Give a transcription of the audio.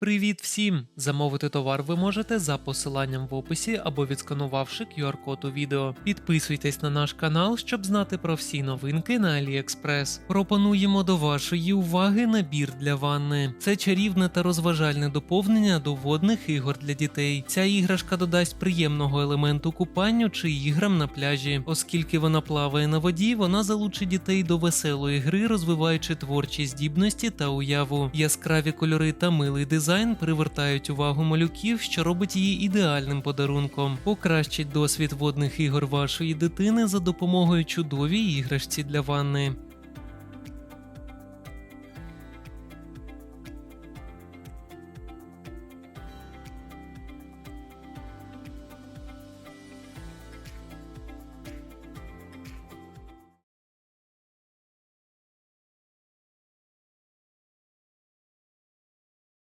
Привіт всім! Замовити товар ви можете за посиланням в описі або відсканувавши QR-код у відео. Підписуйтесь на наш канал, щоб знати про всі новинки на AliExpress. Пропонуємо до вашої уваги набір для ванни. Це чарівне та розважальне доповнення до водних ігор для дітей. Ця іграшка додасть приємного елементу купанню чи іграм на пляжі. Оскільки вона плаває на воді, вона залучить дітей до веселої гри, розвиваючи творчі здібності та уяву. Яскраві кольори та милий дизайн привертають увагу малюків, що робить її ідеальним подарунком. Покращить досвід водних ігор вашої дитини за допомогою чудовій іграшці для ванни.